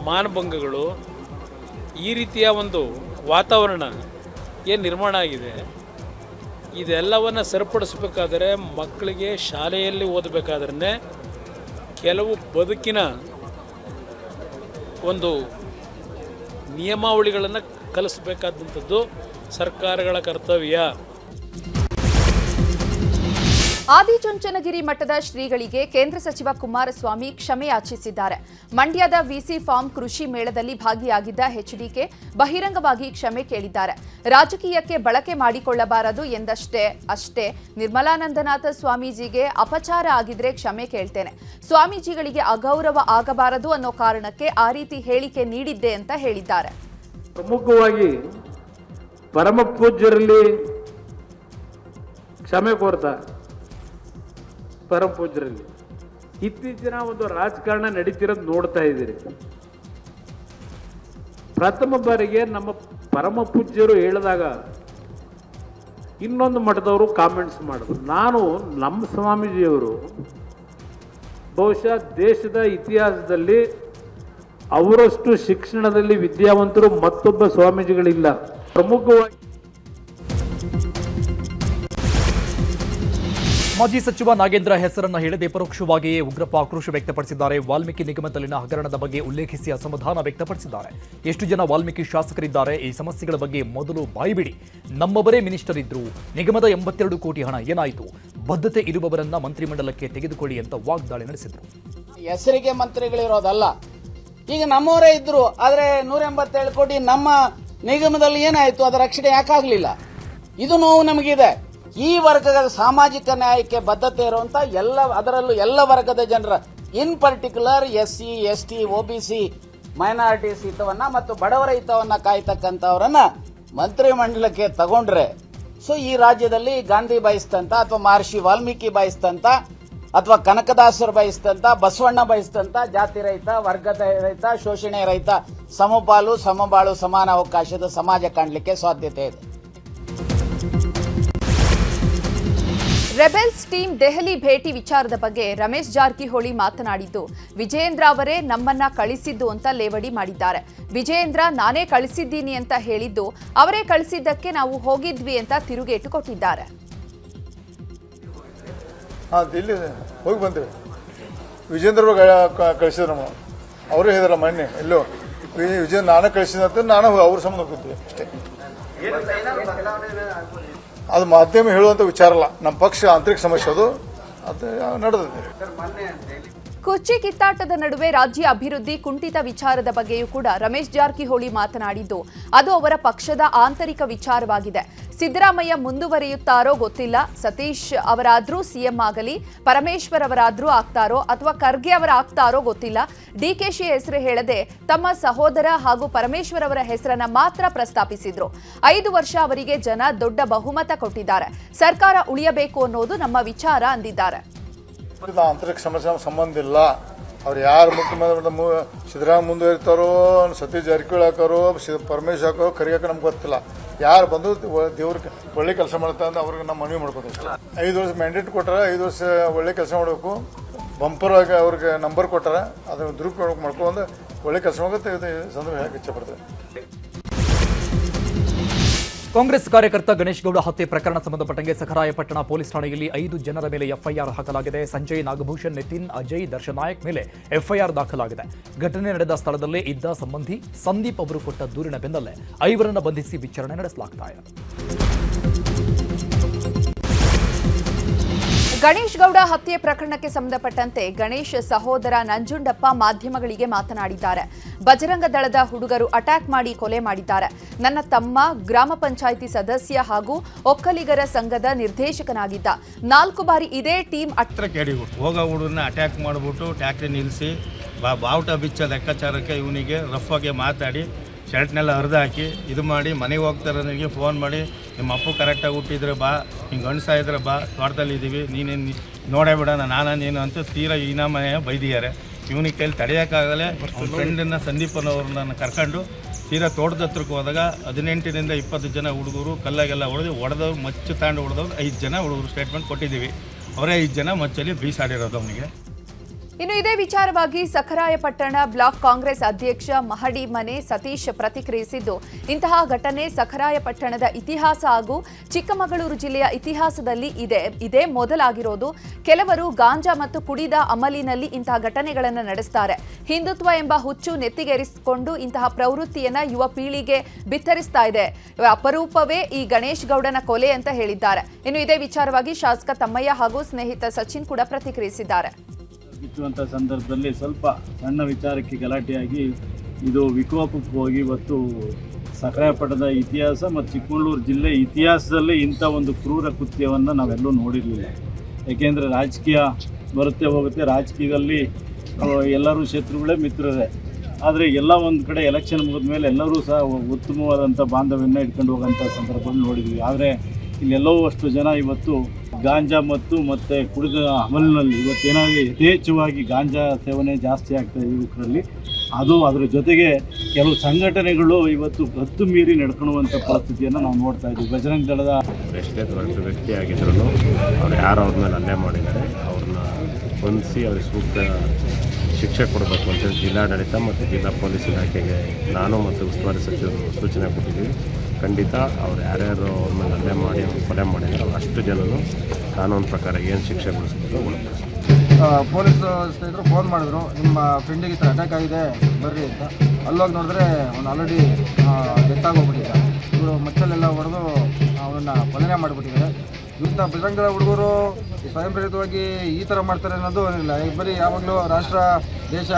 ಮಾನಭಂಗಗಳು ಈ ರೀತಿಯ ಒಂದು ವಾತಾವರಣ ಏನು ನಿರ್ಮಾಣ ಆಗಿದೆ? ಇದೆಲ್ಲವನ್ನು ಸರಿಪಡಿಸ್ಬೇಕಾದ್ರೆ ಮಕ್ಕಳಿಗೆ ಶಾಲೆಯಲ್ಲಿ ಓದಬೇಕಾದ್ರೆ ಕೆಲವು ಬದುಕಿನ ಒಂದು ನಿಯಮಾವಳಿಗಳನ್ನು ಕಲಿಸ್ಬೇಕಾದಂಥದ್ದು ಸರ್ಕಾರಗಳ ಕರ್ತವ್ಯ. ಆದಿಚುಂಚನಗಿರಿ ಮಠದ ಶ್ರೀಗಳಿಗೆ ಕೇಂದ್ರ ಸಚಿವ ಕುಮಾರಸ್ವಾಮಿ ಕ್ಷಮೆ ಯಾಚಿಸಿದ್ದಾರೆ. ಮಂಡ್ಯದ ವಿಸಿ ಫಾರ್ಮ್ ಕೃಷಿ ಮೇಳದಲ್ಲಿ ಭಾಗಿಯಾಗಿದ್ದ ಎಚ್ಡಿಕೆ ಬಹಿರಂಗವಾಗಿ ಕ್ಷಮೆ ಕೇಳಿದ್ದಾರೆ. ರಾಜಕೀಯಕ್ಕೆ ಬಳಕೆ ಮಾಡಿಕೊಳ್ಳಬಾರದು ಎಂದಷ್ಟೇ ಅಷ್ಟೇ ನಿರ್ಮಲಾನಂದನಾಥ ಸ್ವಾಮೀಜಿಗೆ ಅಪಚಾರ ಆಗಿದ್ರೆ ಕ್ಷಮೆ ಕೇಳ್ತೇನೆ. ಸ್ವಾಮೀಜಿಗಳಿಗೆ ಅಗೌರವ ಆಗಬಾರದು ಅನ್ನೋ ಕಾರಣಕ್ಕೆ ಆ ರೀತಿ ಹೇಳಿಕೆ ನೀಡಿದ್ದೆ ಅಂತ ಹೇಳಿದ್ದಾರೆ. ಪ್ರಮುಖವಾಗಿ ಪರಮ ಪೂಜ್ಯರಲ್ಲಿ ಕ್ಷಮೆ ಕೋರ್ತಾ ಪರಮ ಪೂಜ್ಯರಲ್ಲಿ ಇತ್ತೀಚಿನ ಒಂದು ರಾಜಕಾರಣ ನಡೀತಿರೋದು ನೋಡ್ತಾ ಇದ್ದೀರಿ. ಪ್ರಥಮ ಬಾರಿಗೆ ನಮ್ಮ ಪರಮ ಪೂಜ್ಯರು ಹೇಳಿದಾಗ ಇನ್ನೊಂದು ಮಠದವರು ಕಾಮೆಂಟ್ಸ್ ಮಾಡಿದ್ರು. ನಾನು ನಮ್ಮ ಸ್ವಾಮೀಜಿಯವರು ಬಹುಶಃ ದೇಶದ ಇತಿಹಾಸದಲ್ಲಿ ಅವರಷ್ಟು ಶಿಕ್ಷಣದಲ್ಲಿ ವಿದ್ಯಾವಂತರು ಮತ್ತೊಬ್ಬ ಸ್ವಾಮೀಜಿಗಳಿಲ್ಲ. ಪ್ರಮುಖವಾಗಿ ಮಾಜಿ ಸಚಿವ ನಾಗೇಂದ್ರ ಹೆಸರನ್ನು ಹೇಳದೆ ಪರೋಕ್ಷವಾಗಿಯೇ ಉಗ್ರಪ್ಪ ಆಕ್ರೋಶ ವ್ಯಕ್ತಪಡಿಸಿದ್ದಾರೆ. ವಾಲ್ಮೀಕಿ ನಿಗಮದಲ್ಲಿನ ಹಗರಣದ ಬಗ್ಗೆ ಉಲ್ಲೇಖಿಸಿ ಅಸಮಾಧಾನ ವ್ಯಕ್ತಪಡಿಸಿದ್ದಾರೆ. ಎಷ್ಟು ಜನ ವಾಲ್ಮೀಕಿ ಶಾಸಕರಿದ್ದಾರೆ? ಈ ಸಮಸ್ಯೆಗಳ ಬಗ್ಗೆ ಮೊದಲು ಬಾಯಿಬಿಡಿ. ನಮ್ಮವರೇ ಮಿನಿಸ್ಟರ್ ಇದ್ರು. ನಿಗಮದ ಎಂಬತ್ತೆರಡು ಕೋಟಿ ಹಣ ಏನಾಯಿತು? ಬದ್ಧತೆ ಇರುವವರನ್ನ ಮಂತ್ರಿಮಂಡಲಕ್ಕೆ ತೆಗೆದುಕೊಳ್ಳಿ ಅಂತ ವಾಗ್ದಾಳಿ ನಡೆಸಿದರು. ಹೆಸರಿಗೆ ಮಂತ್ರಿಗಳಿರೋದಲ್ಲ. ಈಗ ನಮ್ಮವರೇ ಇದ್ರು. ಆದರೆ ನೂರ ಎಂಬತ್ತೇಳು ಕೋಟಿ ನಮ್ಮ ನಿಗಮದಲ್ಲಿ ಏನಾಯಿತು? ಅದರ ರಕ್ಷಣೆ ಯಾಕಾಗಲಿಲ್ಲ? ಇದು ನೋವು ನಮಗಿದೆ. ಈ ವರ್ಗದ ಸಾಮಾಜಿಕ ನ್ಯಾಯಕ್ಕೆ ಬದ್ಧತೆ ಇರುವಂತ ಎಲ್ಲ, ಅದರಲ್ಲೂ ಎಲ್ಲ ವರ್ಗದ ಜನರ in particular S C S T O B C minorities ಹಿತವನ್ನ ಮತ್ತು ಬಡವರ ಹಿತವನ್ನ ಕಾಯ್ತಕ್ಕಂಥವ್ರನ್ನ ಮಂತ್ರಿಮಂಡಲಕ್ಕೆ ತಗೊಂಡ್ರೆ ಸೊ ಈ ರಾಜ್ಯದಲ್ಲಿ ಗಾಂಧಿ ಬಯಸ್ತಂತ ಅಥವಾ ಮಹರ್ಷಿ ವಾಲ್ಮೀಕಿ ಬಯಸ್ತಂತ ಅಥವಾ ಕನಕದಾಸರು ಬಯಸ್ತಂತ ಬಸವಣ್ಣ ಬಯಸ್ತಂತ ಜಾತಿ ರಹಿತ, ವರ್ಗದ ರಹಿತ, ಶೋಷಣೆ ರಹಿತ ಸಮಪಾಲು ಸಮಬಾಳು ಸಮಾನ ಅವಕಾಶದ ಸಮಾಜ ಕಾಣಲಿಕ್ಕೆ ಸಾಧ್ಯತೆ ಇದೆ. ರೆಬೆಲ್ಸ್ ಟೀಮ್ ದೆಹಲಿ ಭೇಟಿ ವಿಚಾರದ ಬಗ್ಗೆ ರಮೇಶ್ ಜಾರಕಿಹೊಳಿ ಮಾತನಾಡಿದ್ದು, ವಿಜಯೇಂದ್ರ ಅವರೇ ನಮ್ಮನ್ನ ಕಳಿಸಿದ್ದು ಅಂತ ಲೇವಡಿ ಮಾಡಿದ್ದಾರೆ. ವಿಜಯೇಂದ್ರ, ನಾನೇ ಕಳಿಸಿದ್ದೀನಿ ಅಂತ ಹೇಳಿದ್ದು, ಅವರೇ ಕಳಿಸಿದ್ದಕ್ಕೆ ನಾವು ಹೋಗಿದ್ವಿ ಅಂತ ತಿರುಗೇಟು ಕೊಟ್ಟಿದ್ದಾರೆ. ಹೋಗಿ ಬಂದ್ವಿ ವಿಜೇಂದ್ರ ಮೊನ್ನೆ ಎಲ್ಲೋ ವಿಜಯ್ ನಾನೇ ಕಳಿಸಿದಂತ ನಾನು ಅವ್ರ ಸಂಬಂಧ ಅಷ್ಟೇ. ಅದು ಮಾಧ್ಯಮ ಹೇಳುವಂತ ವಿಚಾರ ಅಲ್ಲ. ನಮ್ಮ ಪಕ್ಷ ಆಂತರಿಕ ಸಮಸ್ಯೆ ಅದು. ಅದು ನಡೆದಿದೆ ಕುರ್ಚಿ ಕಿತ್ತಾಟದ ನಡುವೆ ರಾಜ್ಯ ಅಭಿವೃದ್ಧಿ ಕುಂಠಿತ ವಿಚಾರದ ಬಗ್ಗೆಯೂ ಕೂಡ ರಮೇಶ್ ಜಾರಕಿಹೊಳಿ ಮಾತನಾಡಿದ್ದು, ಅದು ಅವರ ಪಕ್ಷದ ಆಂತರಿಕ ವಿಚಾರವಾಗಿದೆ. ಸಿದ್ದರಾಮಯ್ಯ ಮುಂದುವರಿಯುತ್ತಾರೋ ಗೊತ್ತಿಲ್ಲ. ಸತೀಶ್ ಅವರಾದ್ರೂ ಸಿಎಂ ಆಗಲಿ, ಪರಮೇಶ್ವರ್ ಅವರಾದ್ರೂ ಆಗ್ತಾರೋ ಅಥವಾ ಖರ್ಗೆ ಅವರ ಆಗ್ತಾರೋ ಗೊತ್ತಿಲ್ಲ. ಡಿಕೆಶಿ ಹೆಸರು ಹೇಳದೆ ತಮ್ಮ ಸಹೋದರ ಹಾಗೂ ಪರಮೇಶ್ವರ್ ಅವರ ಹೆಸರನ್ನ ಮಾತ್ರ ಪ್ರಸ್ತಾಪಿಸಿದ್ರು. ಐದು ವರ್ಷ ಅವರಿಗೆ ಜನ ದೊಡ್ಡ ಬಹುಮತ ಕೊಟ್ಟಿದ್ದಾರೆ. ಸರ್ಕಾರ ಉಳಿಯಬೇಕು ಅನ್ನೋದು ನಮ್ಮ ವಿಚಾರ ಅಂದಿದ್ದಾರೆ. ಇದು ಆಂತರಿಕ ಸಮಸ್ಯೆ ಸಂಬಂಧ ಇಲ್ಲ. ಅವ್ರು ಯಾರು ಮುಖ್ಯಮಂತ್ರಿ ಮು- ಸಿದ್ದರಾಮಯ್ಯ ಮುಂದುವರಿತಾರೋ, ಸತೀಶ್ ಜಾರಕಿಹೊಳಿ ಹಾಕೋರು ಪರಮೇಶ್ ಹಾಕೋ ಕರಿಯೋಕೆ ನಮ್ಗೆ ಗೊತ್ತಿಲ್ಲ. ಯಾರು ಬಂದು ದೇವ್ರಿಗೆ ಒಳ್ಳೆ ಕೆಲಸ ಮಾಡ್ತಾ ಅಂತ ಅವ್ರಿಗೆ ನಮ್ಮ ಮನವಿ ಮಾಡ್ಕೋತೀವಿ. ಐದು ವರ್ಷ ಮ್ಯಾಂಡೇಟ್ ಕೊಟ್ಟಾರ ಐದು ವರ್ಷ ಒಳ್ಳೆ ಕೆಲಸ ಮಾಡಬೇಕು. ಬಂಪರ್ ಆಗಿ ಅವ್ರಿಗೆ ನಂಬರ್ ಕೊಟ್ಟಾರ ಅದನ್ನು ದುರುಪಯೋಗ ಮಾಡ್ಕೊಂಡು ಒಳ್ಳೆ ಕೆಲಸ ಇದು, ಸಂದರ್ಭ ಹೇಳಕ್ಕೆ ಇಚ್ಛಪಡ್ತೇವೆ ಕಾಂಗ್ರೆಸ್ ಕಾರ್ಯಕರ್ತ ಗಣೇಶ್ ಗೌಡ ಹತ್ಯೆ ಪ್ರಕರಣ ಸಂಬಂಧಪಟ್ಟಂಗೆ ಸಖರಾಯಪಟ್ಟಣ ಪೊಲೀಸ್ ಠಾಣೆಯಲ್ಲಿ ಐದು ಜನರ ಮೇಲೆ ಎಫ್ಐಆರ್ ಹಾಕಲಾಗಿದೆ. ಸಂಜಯ್, ನಾಗಭೂಷಣ್, ನಿತಿನ್, ಅಜಯ್ ದರ್ಶನಾಯಕ್ ಮೇಲೆ ಎಫ್ಐಆರ್ ದಾಖಲಾಗಿದೆ. ಘಟನೆ ನಡೆದ ಸ್ಥಳದಲ್ಲೇ ಇದ್ದ ಸಂಬಂಧಿ ಸಂದೀಪ್ ಅವರು ಕೊಟ್ಟ ದೂರಿನ ಬೆನ್ನಲ್ಲೇ ಐವರನ್ನು ಬಂಧಿಸಿ ವಿಚಾರಣೆ ನಡೆಸಲಾಗ್ತಾ ಗಣೇಶ್ ಗೌಡ ಹತ್ಯೆ ಪ್ರಕರಣಕ್ಕೆ ಸಂಬಂಧಪಟ್ಟಂತೆ ಗಣೇಶ್ ಸಹೋದರ ನಂಜುಂಡಪ್ಪ ಮಾಧ್ಯಮಗಳಿಗೆ ಮಾತನಾಡಿದ್ದಾರೆ. ಬಜರಂಗ ದಳದ ಹುಡುಗರು ಅಟ್ಯಾಕ್ ಮಾಡಿ ಕೊಲೆ ಮಾಡಿದ್ದಾರೆ. ನನ್ನ ತಮ್ಮ, ಗ್ರಾಮ ಪಂಚಾಯಿತಿ ಸದಸ್ಯ ಹಾಗೂ ಒಕ್ಕಲಿಗರ ಸಂಘದ ನಿರ್ದೇಶಕನಾಗಿದ್ದ. ನಾಲ್ಕು ಬಾರಿ ಇದೇ ಟೀಮ್ ಹುಡುಗನ ಅಟ್ಯಾಕ್ ಮಾಡಿಬಿಟ್ಟು ಟ್ಯಾಕ್ಟ್ರಿ ನಿಲ್ಲಿಸಿ ಬಾವುಟ ಬಿಚ್ಚ ಲೆಕ್ಕಾಚಾರಕ್ಕೆ ಇವನಿಗೆ ರಫ್ ಆಗಿ ಮಾತಾಡಿ, ಶರ್ಟ್ನೆಲ್ಲ ಹರಿದು ಹಾಕಿ ಇದು ಮಾಡಿ ಮನೆಗೆ ಹೋಗ್ತಾರೆ ಫೋನ್ ಮಾಡಿ, ನಿಮ್ಮ ಅಪ್ಪು ಕರೆಕ್ಟಾಗಿ ಹುಟ್ಟಿದ್ರೆ ಬಾ ಹಿಂಗೆ ಗಂಡಸ ಇದ್ರೆ ಬಾ ತೋಟದಲ್ಲಿ ಇದ್ದೀವಿ ನೀನೇನು ನೋಡೇ ಬಿಡೋಣ ನಾನ ನೀನು ಅಂತ ತೀರಾ ಇನಾಮಯ ಬೈದಿದ್ದಾರೆ. ಇವನಿಗೆ ಕೈಲಿ ತಡೆಯೋಕ್ಕಾಗಲ್ಲ. ಅವ್ನ ಫ್ರೆಂಡನ್ನು ಸಂದೀಪನವ್ರನ್ನ ಕರ್ಕೊಂಡು ತೀರಾ ತೋಟದ ಹತ್ರಕ್ಕೆ ಹೋದಾಗ ಹದಿನೆಂಟರಿಂದ ಇಪ್ಪತ್ತು ಜನ ಹುಡುಗರು ಕಲ್ಲಾಗೆಲ್ಲ ಹೊಡೆದು ಹೊಡೆದವ್ರು ಮಚ್ಚು ತಾಂಡು ಹೊಡೆದವ್ರು ಐದು ಜನ ಹುಡುಗರು ಸ್ಟೇಟ್ಮೆಂಟ್ ಕೊಟ್ಟಿದ್ದೀವಿ. ಅವರೇ ಐದು ಜನ ಮಚ್ಚಲ್ಲಿ ಬೀಸಾಡಿರೋದು ಅವನಿಗೆ. ಇನ್ನು ಇದೇ ವಿಚಾರವಾಗಿ ಸಖರಾಯಪಟ್ಟಣ ಬ್ಲಾಕ್ ಕಾಂಗ್ರೆಸ್ ಅಧ್ಯಕ್ಷ ಮಹಡಿ ಮನೆ ಸತೀಶ್ ಪ್ರತಿಕ್ರಿಯಿಸಿದ್ದು, ಇಂತಹ ಘಟನೆ ಸಖರಾಯಪಟ್ಟಣದ ಇತಿಹಾಸ ಹಾಗೂ ಚಿಕ್ಕಮಗಳೂರು ಜಿಲ್ಲೆಯ ಇತಿಹಾಸದಲ್ಲಿ ಇದೆ. ಇದೇ ಮೊದಲಾಗಿರೋದು. ಕೆಲವರು ಗಾಂಜಾ ಮತ್ತು ಕುಡಿದ ಅಮಲಿನಲ್ಲಿ ಇಂತಹ ಘಟನೆಗಳನ್ನು ನಡೆಸ್ತಾರೆ. ಹಿಂದುತ್ವ ಎಂಬ ಹುಚ್ಚು ನೆತ್ತಿಗೇರಿಸಿಕೊಂಡು ಇಂತಹ ಪ್ರವೃತ್ತಿಯನ್ನು ಯುವ ಪೀಳಿಗೆ ಬಿತ್ತರಿಸ್ತಾ ಇದೆ. ಅಪರೂಪವೇ ಈ ಗಣೇಶ್ ಗೌಡನ ಕೊಲೆ ಅಂತ ಹೇಳಿದ್ದಾರೆ. ಇನ್ನು ಇದೇ ವಿಚಾರವಾಗಿ ಶಾಸಕ ತಮ್ಮಯ್ಯ ಹಾಗೂ ಸ್ನೇಹಿತ ಸಚಿನ್ ಕೂಡ ಪ್ರತಿಕ್ರಿಯಿಸಿದ್ದಾರೆ. ಬಿಚ್ಚುವಂಥ ಸಂದರ್ಭದಲ್ಲಿ ಸ್ವಲ್ಪ ಸಣ್ಣ ವಿಚಾರಕ್ಕೆ ಗಲಾಟೆಯಾಗಿ ಇದು ವಿಕೋಪಕ್ಕೆ ಹೋಗಿ ಇವತ್ತು ಸಕ್ರಾಯಪಟ್ಟಣದ ಇತಿಹಾಸ ಮತ್ತು ಚಿಕ್ಕಮಗಳೂರು ಜಿಲ್ಲೆ ಇತಿಹಾಸದಲ್ಲಿ ಇಂಥ ಒಂದು ಕ್ರೂರ ಕೃತ್ಯವನ್ನು ನಾವೆಲ್ಲೂ ನೋಡಿರಲಿಲ್ಲ. ಏಕೆಂದರೆ ರಾಜಕೀಯ ಬರುತ್ತೆ ಹೋಗುತ್ತೆ, ರಾಜಕೀಯದಲ್ಲಿ ಎಲ್ಲರೂ ಶತ್ರುಗಳೇ ಮಿತ್ರರೇ. ಆದರೆ ಎಲ್ಲ ಒಂದು ಕಡೆ ಎಲೆಕ್ಷನ್ ಮುಗಿದ ಮೇಲೆ ಎಲ್ಲರೂ ಸಹ ಉತ್ತಮವಾದಂಥ ಬಾಂಧವ್ಯನ ಇಟ್ಕೊಂಡು ಹೋಗೋಂಥ ಸಂದರ್ಭವನ್ನು ನೋಡಿದ್ವಿ. ಆದರೆ ಇಲ್ಲೆಲ್ಲೋ ಅಷ್ಟು ಜನ ಇವತ್ತು ಗಾಂಜಾ ಮತ್ತು ಮತ್ತು ಕುಡಿದ ಅಮಲಿನಲ್ಲಿ ಇವತ್ತೇನಾದರೂ ಯಥೇಚ್ಛವಾಗಿ ಗಾಂಜಾ ಸೇವನೆ ಜಾಸ್ತಿ ಆಗ್ತಾ ಇದೆ ಯುವಕರಲ್ಲಿ. ಅದು ಅದರ ಜೊತೆಗೆ ಕೆಲವು ಸಂಘಟನೆಗಳು ಇವತ್ತು ಗದ್ದು ಮೀರಿ ನಡ್ಕೊಳ್ಳುವಂಥ ಪರಿಸ್ಥಿತಿಯನ್ನು ನಾವು ನೋಡ್ತಾ ಇದ್ದೀವಿ. ಬಜರಂಗ ದಳದ ಎಷ್ಟೇ ದೊಡ್ಡ ವ್ಯಕ್ತಿ ಆಗಿದ್ರು ಅವ್ರು ಯಾರು ಅವ್ರ ಮೇಲೆ ಅಲ್ಲೇ ಮಾಡಿದ್ದಾರೆ. ಅವ್ರನ್ನ ಬಂಧಿಸಿ ಅವ್ರಿಗೆ ಸೂಕ್ತ ಶಿಕ್ಷೆ ಕೊಡಬೇಕು ಅಂತೇಳಿ ಜಿಲ್ಲಾಡಳಿತ ಮತ್ತು ಜಿಲ್ಲಾ ಪೊಲೀಸ್ ಇಲಾಖೆಗೆ ನಾನು ಮತ್ತು ಉಸ್ತುವಾರಿ ಸಚಿವರು ಸೂಚನೆ ಕೊಟ್ಟಿದ್ದೀವಿ. ಖಂಡಿತ ಅವ್ರು ಯಾರ್ಯಾರು ಅವ್ರ ಮೇಲೆ ಹಲ್ಲೆ ಮಾಡಿ ಅವ್ರು ಕೊಲೆ ಮಾಡಿದ್ರು ಅಷ್ಟು ಜನನು ಕಾನೂನು ಪ್ರಕಾರ ಏನು ಶಿಕ್ಷೆ ಕೊಡಿಸ್ಬೇಕು ಒಳಪಡಿಸ್ಬೇಕು ಪೊಲೀಸ್ ಸ್ನೇಹಿತರು ಫೋನ್ ಮಾಡಿದ್ರು. ನಿಮ್ಮ ಫ್ರೆಂಡಿಗೆ ಈ ಅಟ್ಯಾಕ್ ಆಗಿದೆ, ಬರ್ರಿ ಅಂತ. ಅಲ್ಲೋಗಿ ನೋಡಿದ್ರೆ ಅವ್ನು ಆಲ್ರೆಡಿ ಡೆತ್ ಆಗೋಗ್ಬಿಟ್ಟಿದ್ದ. ಇವರು ಮಚ್ಚಲ್ಲೆಲ್ಲ ಹೊಡೆದು ಅವನನ್ನು ಕೊಲೆನೇ ಮಾಡಿಬಿಟ್ಟಿದ್ದಾರೆ ಇಂಥ ಬಜರಂಗ ಹುಡುಗರು ಸ್ವಯಂ ಪ್ರೇರಿತವಾಗಿ ಈ ಥರ ಮಾಡ್ತಾರೆ ಅನ್ನೋದು ಇಲ್ಲ ಬರೀ ಯಾವಾಗಲೂ ರಾಷ್ಟ್ರ, ದೇಶ,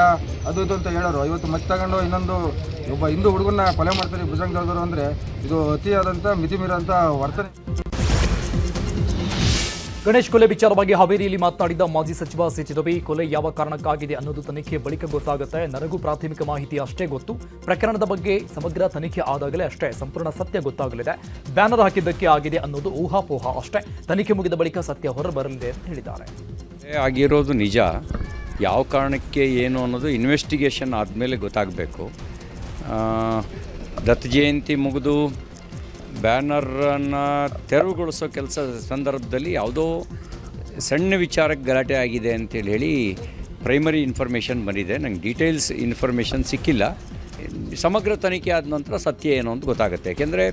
ಅದು ಇದು ಅಂತ ಹೇಳೋರು. ಇವತ್ತು ಮತ್ತೆ ತಗೊಂಡು ಇನ್ನೊಂದು ಒಬ್ಬ ಹಿಂದೂ ಹುಡುಗನ ಕೊಲೆ ಮಾಡ್ತಾರೆ ಭುಜಂಗ್ ದಳದವರು ಅಂದರೆ ಇದು ಅತಿಯಾದಂಥ ಮಿತಿ ಮೀರೋಂಥ ವರ್ತನೆ. ಗಣೇಶ್ ಕೊಲೆ ವಿಚಾರವಾಗಿ ಹಾವೇರಿಯಲ್ಲಿ ಮಾತನಾಡಿದ ಮಾಜಿ ಸಚಿವ ಸಿ ಚಿದಬಿ ಕೊಲೆ ಯಾವ ಕಾರಣಕ್ಕಾಗಿದೆ ಅನ್ನೋದು ತನಿಖೆ ಬಳಿಕ ಗೊತ್ತಾಗುತ್ತೆ. ನನಗೂ ಪ್ರಾಥಮಿಕ ಮಾಹಿತಿ ಅಷ್ಟೇ ಗೊತ್ತು. ಪ್ರಕರಣದ ಬಗ್ಗೆ ಸಮಗ್ರ ತನಿಖೆ ಆದಾಗಲೇ ಅಷ್ಟೇ ಸಂಪೂರ್ಣ ಸತ್ಯ ಗೊತ್ತಾಗಲಿದೆ. ಬ್ಯಾನರ್ ಹಾಕಿದ್ದಕ್ಕೆ ಆಗಿದೆ ಅನ್ನೋದು ಊಹಾಪೋಹ ಅಷ್ಟೇ. ತನಿಖೆ ಮುಗಿದ ಬಳಿಕ ಸತ್ಯ ಹೊರಬರಲಿದೆ ಅಂತ ಹೇಳಿದ್ದಾರೆ. ಆಗಿರೋದು ನಿಜ. ಯಾವ ಕಾರಣಕ್ಕೆ ಏನು ಅನ್ನೋದು ಇನ್ವೆಸ್ಟಿಗೇಷನ್ ಆದಮೇಲೆ ಗೊತ್ತಾಗಬೇಕು. ದತ್ತ ಜಯಂತಿ ಮುಗಿದು ಬ್ಯಾನರನ್ನು ತೆರವುಗೊಳಿಸೋ ಕೆಲಸ ಸಂದರ್ಭದಲ್ಲಿ ಯಾವುದೋ ಸಣ್ಣ ವಿಚಾರಕ್ಕೆ ಗಲಾಟೆ ಆಗಿದೆ ಅಂತೇಳಿ ಹೇಳಿ ಪ್ರೈಮರಿ ಇನ್ಫಾರ್ಮೇಷನ್ ಬಂದಿದೆ. ನಂಗೆ ಡೀಟೇಲ್ಸ್ ಇನ್ಫಾರ್ಮೇಷನ್ ಸಿಕ್ಕಿಲ್ಲ. ಸಮಗ್ರ ತನಿಖೆ ಆದ ನಂತರ ಸತ್ಯ ಏನು ಅಂತ ಗೊತ್ತಾಗುತ್ತೆ. ಯಾಕೆಂದರೆ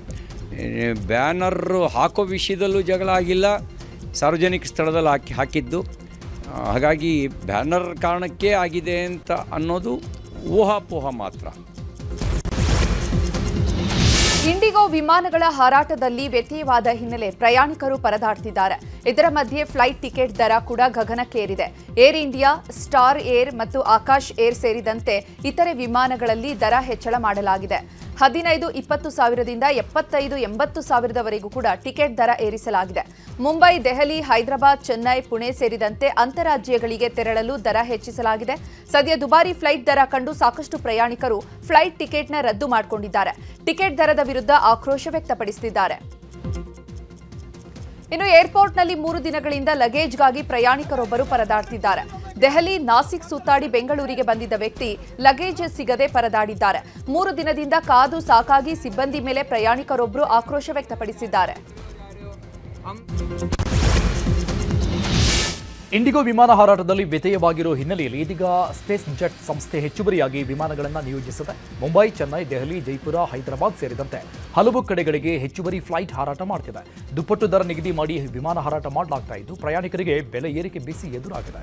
ಬ್ಯಾನರ್ ಹಾಕೋ ವಿಷಯದಲ್ಲೂ ಜಗಳ ಆಗಿಲ್ಲ. ಸಾರ್ವಜನಿಕ ಸ್ಥಳದಲ್ಲಿ ಹಾಕಿ, ಹಾಕಿದ್ದು. ಹಾಗಾಗಿ ಬ್ಯಾನರ್ ಕಾರಣಕ್ಕೆ ಆಗಿದೆ ಅಂತ ಅನ್ನೋದು ಊಹಾಪೋಹ ಮಾತ್ರ. ಇಂಡಿಗೋ ವಿಮಾನಗಳ ಹಾರಾಟದಲ್ಲಿ ವ್ಯತ್ಯಯವಾದ ಹಿನ್ನೆಲೆ ಪ್ರಯಾಣಿಕರು ಪರದಾಡ್ತಿದ್ದಾರೆ. ಇದರ ಮಧ್ಯೆ ಫ್ಲೈಟ್ ಟಿಕೆಟ್ ದರ ಕೂಡ ಗಗನಕ್ಕೇರಿದೆ. ಏರ್ ಇಂಡಿಯಾ, ಸ್ಟಾರ್ ಏರ್ ಮತ್ತು ಆಕಾಶ್ ಏರ್ ಸೇರಿದಂತೆ ಇತರೆ ವಿಮಾನಗಳಲ್ಲಿ ದರ ಹೆಚ್ಚಳ ಮಾಡಲಾಗಿದೆ. ಹದಿನೈದು, ಇಪ್ಪತ್ತು ಸಾವಿರದಿಂದ ಎಪ್ಪತ್ತೈದು, ಎಂಬತ್ತು ಸಾವಿರದವರೆಗೂ ಕೂಡ ಟಿಕೆಟ್ ದರ ಏರಿಸಲಾಗಿದೆ. ಮುಂಬೈ, ದೆಹಲಿ, ಹೈದರಾಬಾದ್, ಚೆನ್ನೈ, ಪುಣೆ ಸೇರಿದಂತೆ ಅಂತಾರಾಜ್ಯಗಳಿಗೆ ತೆರಳಲು ದರ ಹೆಚ್ಚಿಸಲಾಗಿದೆ. ಸದ್ಯ ದುಬಾರಿ ಫ್ಲೈಟ್ ದರ ಕಂಡು ಸಾಕಷ್ಟು ಪ್ರಯಾಣಿಕರು ಫ್ಲೈಟ್ ಟಿಕೆಟ್ನ ರದ್ದು ಮಾಡಿಕೊಂಡಿದ್ದಾರೆ. ಟಿಕೆಟ್ ದರದ ವಿರುದ್ಧ ಆಕ್ರೋಶ ವ್ಯಕ್ತಪಡಿಸುತ್ತಿದ್ದಾರೆ. ಇನ್ನು ಏರ್ಪೋರ್ಟ್ನಲ್ಲಿ ಮೂರು ದಿನಗಳಿಂದ ಲಗೇಜ್ಗಾಗಿ ಪ್ರಯಾಣಿಕರೊಬ್ಬರು ಪರದಾಡ್ತಿದ್ದಾರೆ. ದೆಹಲಿ, ನಾಸಿಕ್, ಸುತ್ತಾಡಿ, ಬೆಂಗಳೂರಿಗೆ ಬಂದಿದ್ದ ವ್ಯಕ್ತಿ ಲಗೇಜ್ ಸಿಗದೆ ಪರದಾಡಿದ್ದಾರೆ. ಮೂರು ದಿನದಿಂದ ಕಾದು ಸಾಕಾಗಿ ಸಿಬ್ಬಂದಿ ಮೇಲೆ ಪ್ರಯಾಣಿಕರೊಬ್ಬರು ಆಕ್ರೋಶ ವ್ಯಕ್ತಪಡಿಸಿದ್ದಾರೆ. ಇಂಡಿಗೋ ವಿಮಾನ ಹಾರಾಟದಲ್ಲಿ ವ್ಯತ್ಯಯವಾಗಿರೋ ಹಿನ್ನೆಲೆಯಲ್ಲಿ ಇದೀಗ ಸ್ಪೇಸ್ ಜೆಟ್ ಸಂಸ್ಥೆ ಹೆಚ್ಚುವರಿಯಾಗಿ ವಿಮಾನಗಳನ್ನು ನಿಯೋಜಿಸಿದೆ ಮುಂಬೈ, ಚೆನ್ನೈ, ದೆಹಲಿ, ಜೈಪುರ, ಹೈದರಾಬಾದ್ ಸೇರಿದಂತೆ ಹಲವು ಕಡೆಗಳಿಗೆ ಹೆಚ್ಚುವರಿ ಫ್ಲೈಟ್ ಹಾರಾಟ ಮಾಡ್ತಿದೆ. ದುಪ್ಪಟ್ಟು ದರ ನಿಗದಿ ಮಾಡಿ ವಿಮಾನ ಹಾರಾಟ ಮಾಡಲಾಗ್ತಾ ಇದ್ದು ಪ್ರಯಾಣಿಕರಿಗೆ ಬೆಲೆ ಏರಿಕೆ ಬಿಸಿ ಎದುರಾಗಿದೆ.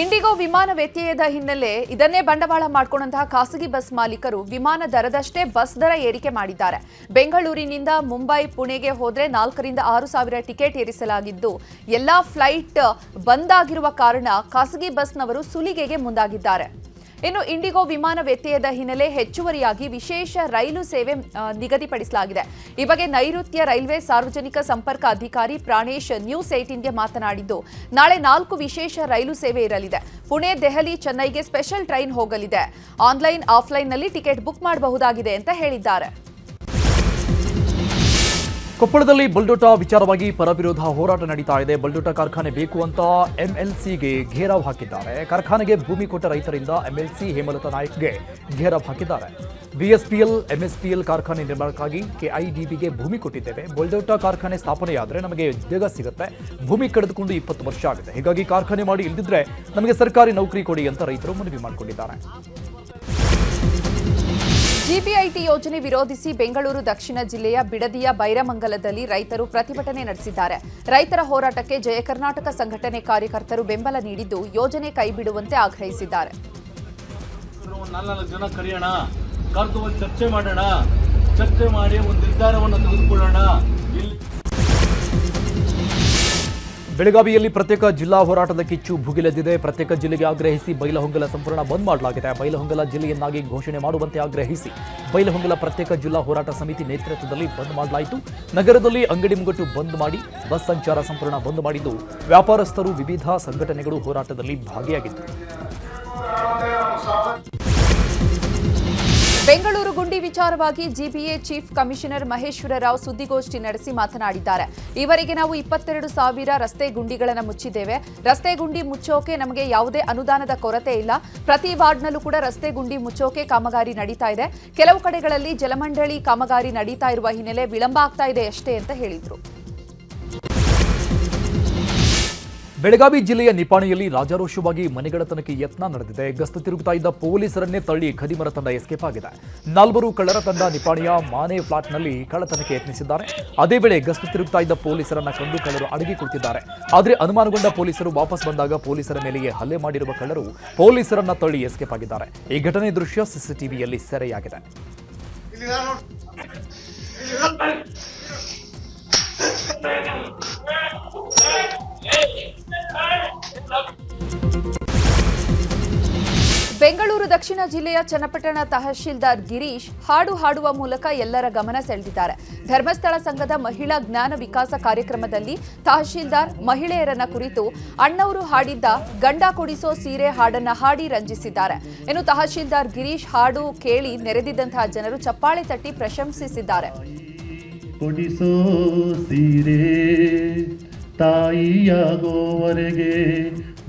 ಇಂಡಿಗೋ ವಿಮಾನ ವ್ಯತ್ಯಯದ ಹಿನ್ನೆಲೆ ಇದನ್ನೇ ಬಂಡವಾಳ ಮಾಡಿಕೊಂಡಂತಹ ಖಾಸಗಿ ಬಸ್ ಮಾಲೀಕರು ವಿಮಾನ ದರದಷ್ಟೇ ಬಸ್ ದರ ಏರಿಕೆ ಮಾಡಿದ್ದಾರೆ. ಬೆಂಗಳೂರಿನಿಂದ ಮುಂಬೈ, ಪುಣೆಗೆ ಹೋದರೆ ನಾಲ್ಕರಿಂದ ಆರು ಸಾವಿರ ಟಿಕೆಟ್ ಏರಿಸಲಾಗಿದ್ದು, ಎಲ್ಲಾ ಫ್ಲೈಟ್ ಬಂದ್ ಆಗಿರುವ ಕಾರಣ ಖಾಸಗಿ ಬಸ್ನವರು ಸುಲಿಗೆಗೆ ಮುಂದಾಗಿದ್ದಾರೆ. ಇನ್ನು ಇಂಡಿಗೋ ವಿಮಾನ ವ್ಯತ್ಯಯದ ಹಿನ್ನೆಲೆ ಹೆಚ್ಚುವರಿಯಾಗಿ ವಿಶೇಷ ರೈಲು ಸೇವೆ ನಿಗದಿಪಡಿಸಲಾಗಿದೆ. ಈ ಬಗ್ಗೆ ನೈಋತ್ಯ ರೈಲ್ವೆ ಸಾರ್ವಜನಿಕ ಸಂಪರ್ಕ ಅಧಿಕಾರಿ ಪ್ರಾಣೇಶ್ ನ್ಯೂಸ್ ಏಟೀನ್ಗೆ ಮಾತನಾಡಿದ್ದು, ನಾಳೆ ನಾಲ್ಕು ವಿಶೇಷ ರೈಲು ಸೇವೆ ಇರಲಿದೆ. ಪುಣೆ, ದೆಹಲಿ, ಚೆನ್ನೈಗೆ ಸ್ಪೆಷಲ್ ಟ್ರೈನ್ ಹೋಗಲಿದೆ. ಆನ್ಲೈನ್, ಆಫ್ಲೈನ್ನಲ್ಲಿ ಟಿಕೆಟ್ ಬುಕ್ ಮಾಡಬಹುದಾಗಿದೆ ಅಂತ ಹೇಳಿದ್ದಾರೆ. ಕೊಪ್ಪಳದಲ್ಲಿ ಬಲ್ಡೋಟ ವಿಚಾರವಾಗಿ ಪರವಿರೋಧ ಹೋರಾಟ ನಡೀತಾ ಇದೆ. ಬಲ್ಡೋಟಾ ಕಾರ್ಖಾನೆ ಬೇಕು ಅಂತ ಎಂಎಲ್ಸಿಗೆ ಘೇರಾವ್ ಹಾಕಿದ್ದಾರೆ. ಕಾರ್ಖಾನೆಗೆ ಭೂಮಿ ಕೊಟ್ಟ ರೈತರಿಂದ ಎಂಎಲ್ಸಿ ಹೇಮಲತಾ ನಾಯಕ್ಗೆ ಘೇರಾವ್ ಹಾಕಿದ್ದಾರೆ. ಬಿಎಸ್ಪಿಎಲ್, ಎಂಎಸ್ಪಿಎಲ್ ಕಾರ್ಖಾನೆ ನಿರ್ಮಾಣಕ್ಕಾಗಿ ಕೆಐಡಿಬಿಗೆ ಭೂಮಿ ಕೊಟ್ಟಿದ್ದೇವೆ. ಬಲ್ಡೋಟಾ ಕಾರ್ಖಾನೆ ಸ್ಥಾಪನೆಯಾದರೆ ನಮಗೆ ಉದ್ಯೋಗ ಸಿಗುತ್ತೆ. ಭೂಮಿ ಕಳೆದುಕೊಂಡು ಇಪ್ಪತ್ತು ವರ್ಷ ಆಗಿದೆ ಹೀಗಾಗಿ ಕಾರ್ಖಾನೆ ಮಾಡಿ ಇಲ್ಲದಿದ್ರೆ ನಮಗೆ ಸರ್ಕಾರಿ ನೌಕರಿ ಕೊಡಿ ಅಂತ ರೈತರು ಮನವಿ ಮಾಡಿಕೊಂಡಿದ್ದಾರೆ. ಜಿಪಿಐಟಿ ಯೋಜನೆ ವಿರೋಧಿಸಿ ಬೆಂಗಳೂರು ದಕ್ಷಿಣ ಜಿಲ್ಲೆಯ ಬಿಡದಿಯ ಬೈರಮಂಗಲದಲ್ಲಿ ರೈತರು ಪ್ರತಿಭಟನೆ ನಡೆಸಿದ್ದಾರೆ. ರೈತರ ಹೋರಾಟಕ್ಕೆ ಜಯ ಕರ್ನಾಟಕ ಸಂಘಟನೆ ಕಾರ್ಯಕರ್ತರು ಬೆಂಬಲ ನೀಡಿದ್ದು ಯೋಜನೆ ಕೈಬಿಡುವಂತೆ ಆಗ್ರಹಿಸಿದ್ದಾರೆ. ಬೆಳಗಾವಿಯಲ್ಲಿ ಪ್ರತ್ಯೇಕ ಜಿಲ್ಲಾ ಹೋರಾಟದ ಕಿಚ್ಚು ಭುಗಿಲೆದ್ದಿದೆ. ಪ್ರತ್ಯೇಕ ಜಿಲ್ಲೆಗೆ ಆಗ್ರಹಿಸಿ ಬೈಲಹೊಂಗಲ ಸಂಪೂರ್ಣ ಬಂದ್ ಮಾಡಲಾಗಿದೆ. ಬೈಲಹೊಂಗಲ ಜಿಲ್ಲೆಯನ್ನಾಗಿ ಘೋಷಣೆ ಮಾಡುವಂತೆ ಆಗ್ರಹಿಸಿ ಬೈಲಹೊಂಗಲ ಪ್ರತ್ಯೇಕ ಜಿಲ್ಲಾ ಹೋರಾಟ ಸಮಿತಿ ನೇತೃತ್ವದಲ್ಲಿ ಬಂದ್ ಮಾಡಲಾಯಿತು. ನಗರದಲ್ಲಿ ಅಂಗಡಿ ಮುಂಗಟ್ಟು ಬಂದ್ ಮಾಡಿ ಬಸ್ ಸಂಚಾರ ಸಂಪೂರ್ಣ ಬಂದ್ ಮಾಡಿದ್ದು ವ್ಯಾಪಾರಸ್ಥರು ವಿವಿಧ ಸಂಘಟನೆಗಳು ಹೋರಾಟದಲ್ಲಿ ಭಾಗಿಯಾಗಿದ್ದರು ವಿಚಾರವಾಗಿ GBA chief commissioner Maheshwara Rao ಸುದ್ದಿಗೋಷ್ಠಿ ನಡೆಸಿ ಮಾತನಾಡಿದ್ದಾರೆ. ಈವರೆಗೆ ನಾವು ಇಪ್ಪತ್ತೆರಡು ಸಾವಿರ ರಸ್ತೆ ಗುಂಡಿಗಳನ್ನು ಮುಚ್ಚಿದ್ದೇವೆ. ರಸ್ತೆ ಗುಂಡಿ ಮುಚ್ಚೋಕೆ ನಮಗೆ ಯಾವುದೇ ಅನುದಾನದ ಕೊರತೆ ಇಲ್ಲ. ಪ್ರತಿ ವಾರ್ಡ್ನಲ್ಲೂ ಕೂಡ ರಸ್ತೆ ಗುಂಡಿ ಮುಚ್ಚೋಕೆ ಕಾಮಗಾರಿ ನಡೀತಾ ಇದೆ. ಕೆಲವು ಕಡೆಗಳಲ್ಲಿ ಜಲಮಂಡಳಿ ಕಾಮಗಾರಿ ನಡೀತಾ ಇರುವ ಹಿನ್ನೆಲೆ ವಿಳಂಬ ಆಗ್ತಾ ಇದೆ ಅಷ್ಟೇ ಅಂತ ಹೇಳಿದ್ರು. ಬೆಳಗಾವಿ ಜಿಲ್ಲೆಯ ನಿಪಾಣಿಯಲ್ಲಿ ರಾಜಾರೋಷವಾಗಿ ಮನೆಗಳತನಕ್ಕೆ ಯತ್ನ ನಡೆದಿದೆ. ಗಸ್ತು ತಿರುಗುತ್ತಾ ಇದ್ದ ಪೊಲೀಸರನ್ನೇ ತಳ್ಳಿ ಖದಿಮರ ತಂಡ ಎಸ್ಕೇಪ್ ಆಗಿದೆ. ನಾಲ್ವರು ಕಳ್ಳರ ತಂಡ ನಿಪಾಣಿಯ ಮಾನೆ ಫ್ಲಾಟ್ನಲ್ಲಿ ಕಳ್ಳತನಕ್ಕೆ ಯತ್ನಿಸಿದ್ದಾರೆ. ಅದೇ ವೇಳೆ ಗಸ್ತು ತಿರುಗುತ್ತಾ ಇದ್ದ ಪೊಲೀಸರನ್ನ ಕಂಡು ಕಳ್ಳರು ಅಡಗಿ ಕುಳಿತಿದ್ದಾರೆ. ಆದರೆ ಅನುಮಾನಗೊಂಡ ಪೊಲೀಸರು ವಾಪಸ್ ಬಂದಾಗ ಪೊಲೀಸರ ಮೇಲೆಯೇ ಹಲ್ಲೆ ಮಾಡಿರುವ ಕಳ್ಳರು ಪೊಲೀಸರನ್ನ ತಳ್ಳಿ ಎಸ್ಕೇಪ್ ಆಗಿದ್ದಾರೆ. ಈ ಘಟನೆ ದೃಶ್ಯ ಸಿಸಿಟಿವಿಯಲ್ಲಿ ಸೆರೆಯಾಗಿದೆ. ಬೆಂಗಳೂರು ದಕ್ಷಿಣ ಜಿಲ್ಲೆಯ ಚನ್ನಪಟ್ಟಣ ತಹಶೀಲ್ದಾರ್ ಗಿರೀಶ್ ಹಾಡು ಹಾಡುವ ಮೂಲಕ ಎಲ್ಲರ ಗಮನ ಸೆಳೆದಿದ್ದಾರೆ. ಧರ್ಮಸ್ಥಳ ಸಂಘದ ಮಹಿಳಾ ಜ್ಞಾನ ವಿಕಾಸ ಕಾರ್ಯಕ್ರಮದಲ್ಲಿ ತಹಶೀಲ್ದಾರ್ ಮಹಿಳೆಯರನ್ನ ಕುರಿತು ಅಣ್ಣವರು ಹಾಡಿದ್ದ ಗಂಡ ಕೊಡಿಸೋ ಸೀರೆ ಹಾಡನ್ನ ಹಾಡಿ ರಂಜಿಸಿದ್ದಾರೆ. ಇನ್ನು ತಹಶೀಲ್ದಾರ್ ಗಿರೀಶ್ ಹಾಡು ಕೇಳಿ ನೆರೆದಿದ್ದಂತಹ ಜನರು ಚಪ್ಪಾಳೆ ತಟ್ಟಿ ಪ್ರಶಂಸಿಸಿದ್ದಾರೆ.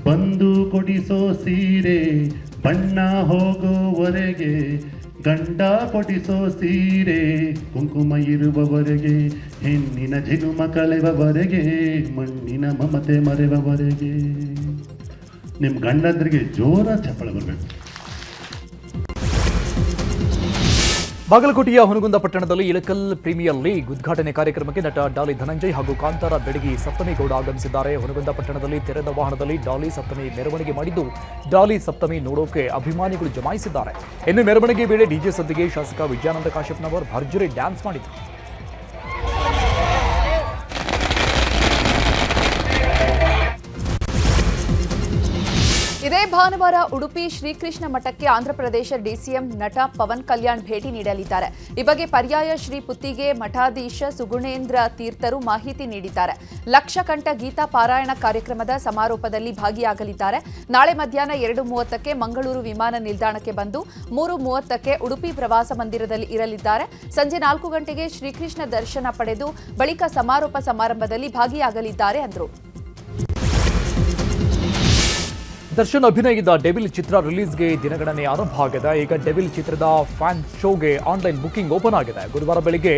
ಬಂದು ಕೊಡಿಸೋ ಸೀರೆ, ಬಣ್ಣ ಹೋಗುವವರೆಗೆ, ಗಂಡ ಕೊಡಿಸೋ ಸೀರೆ, ಕುಂಕುಮ ಇರುವವರೆಗೆ, ಹೆಣ್ಣಿನ ಜಿನುಮ ಕಳೆವವರೆಗೆ, ಮಣ್ಣಿನ ಮಮತೆ ಮರೆವವರೆಗೆ. ನಿಮ್ಮ ಗಂಡಂದ್ರಿಗೆ ಜೋರ ಚಪ್ಪಳ ಬರಬೇಕು. ಬಾಗಲಕೋಟೆಯ ಹುನಗುಂದ ಪಟ್ಟಣದಲ್ಲಿ ಇಳಕಲ್ ಪ್ರೀಮಿಯರ್ ಲೀಗ್ ಉದ್ಘಾಟನೆ ಕಾರ್ಯಕ್ರಮಕ್ಕೆ ನಟ ಡಾಲಿ ಧನಂಜಯ್ ಹಾಗೂ ಕಾಂತಾರ ಬೆಡಗಿ ಸಪ್ತಮಿ ಗೌಡ ಆಗಮಿಸಿದ್ದಾರೆ. ಹುನಗುಂದ ಪಟ್ಟಣದಲ್ಲಿ ತೆರೆದ ವಾಹನದಲ್ಲಿ ಡಾಲಿ ಸಪ್ತಮಿ ಮೆರವಣಿಗೆ ಮಾಡಿದ್ದು, ಡಾಲಿ ಸಪ್ತಮಿ ನೋಡೋಕೆ ಅಭಿಮಾನಿಗಳು ಜಮಾಯಿಸಿದ್ದಾರೆ. ಇನ್ನು ಮೆರವಣಿಗೆ ವೇಳೆ ಡಿಜೆ ಸದ್ದಿಗೆ ಶಾಸಕ ವಿಜಯಾನಂದ ಕಾಶ್ಯಪ್ನವರ್ ಭರ್ಜರಿ ಡ್ಯಾನ್ಸ್ ಮಾಡಿದರು. ಭಾನುವಾರ ಉಡುಪಿ ಶ್ರೀಕೃಷ್ಣ ಮಠಕ್ಕೆ ಆಂಧ್ರಪ್ರದೇಶ ಡಿಸಿಎಂ ನಟ ಪವನ್ ಕಲ್ಯಾಣ್ ಭೇಟಿ ನೀಡಲಿದ್ದಾರೆ. ಈ ಬಗ್ಗೆ ಪರ್ಯಾಯ ಶ್ರೀ ಪುತ್ತಿಗೆ ಮಠಾಧೀಶ ಸುಗುಣೇಂದ್ರ ತೀರ್ಥರು ಮಾಹಿತಿ ನೀಡಿದ್ದಾರೆ. ಲಕ್ಷಕಂಠ ಗೀತಾ ಪಾರಾಯಣ ಕಾರ್ಯಕ್ರಮದ ಸಮಾರೋಪದಲ್ಲಿ ಭಾಗಿಯಾಗಲಿದ್ದಾರೆ. ನಾಳೆ ಮಧ್ಯಾಹ್ನ ಎರಡು ಮೂವತ್ತಕ್ಕೆ ಮಂಗಳೂರು ವಿಮಾನ ನಿಲ್ದಾಣಕ್ಕೆ ಬಂದು ಮೂರು ಮೂವತ್ತಕ್ಕೆ ಉಡುಪಿ ಪ್ರವಾಸ ಮಂದಿರದಲ್ಲಿ ಇರಲಿದ್ದಾರೆ. ಸಂಜೆ ನಾಲ್ಕು ಗಂಟೆಗೆ ಶ್ರೀಕೃಷ್ಣ ದರ್ಶನ ಪಡೆದು ಬಳಿಕ ಸಮಾರೋಪ ಸಮಾರಂಭದಲ್ಲಿ ಭಾಗಿಯಾಗಲಿದ್ದಾರೆ ಅಂದರು. ದರ್ಶನ್ ಅಭಿನಯದ ಡೆವಿಲ್ ಚಿತ್ರ ರಿಲೀಸ್ಗೆ ದಿನಗಣನೆ ಆರಂಭ ಆಗಿದೆ. ಈಗ ಡೆವಿಲ್ ಚಿತ್ರದ ಫ್ಯಾನ್ ಶೋಗೆ ಆನ್ಲೈನ್ ಬುಕಿಂಗ್ ಓಪನ್ ಆಗಿದೆ. ಗುರುವಾರ ಬೆಳಿಗ್ಗೆ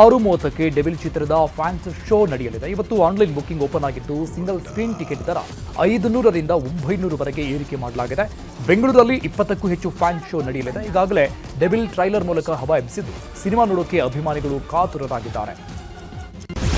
ಆರು ಮೂವತ್ತಕ್ಕೆ ಡೆವಿಲ್ ಚಿತ್ರದ ಫ್ಯಾನ್ಸ್ ಶೋ ನಡೆಯಲಿದೆ. ಇವತ್ತು ಆನ್ಲೈನ್ ಬುಕಿಂಗ್ ಓಪನ್ ಆಗಿದ್ದು ಸಿಂಗಲ್ ಸ್ಕ್ರೀನ್ ಟಿಕೆಟ್ ದರ ಐದು ನೂರರಿಂದ ಒಂಬೈನೂರವರೆಗೆ ಏರಿಕೆ ಮಾಡಲಾಗಿದೆ. ಬೆಂಗಳೂರಲ್ಲಿ ಇಪ್ಪತ್ತಕ್ಕೂ ಹೆಚ್ಚು ಫ್ಯಾನ್ ಶೋ ನಡೆಯಲಿದೆ. ಈಗಾಗಲೇ ಡೆವಿಲ್ ಟ್ರೈಲರ್ ಮೂಲಕ ಹವಾ ಎಬ್ಬಿಸಿದ್ದು. ಸಿನಿಮಾ ನೋಡೋಕೆ ಅಭಿಮಾನಿಗಳು ಕಾತುರರಾಗಿದ್ದಾರೆ.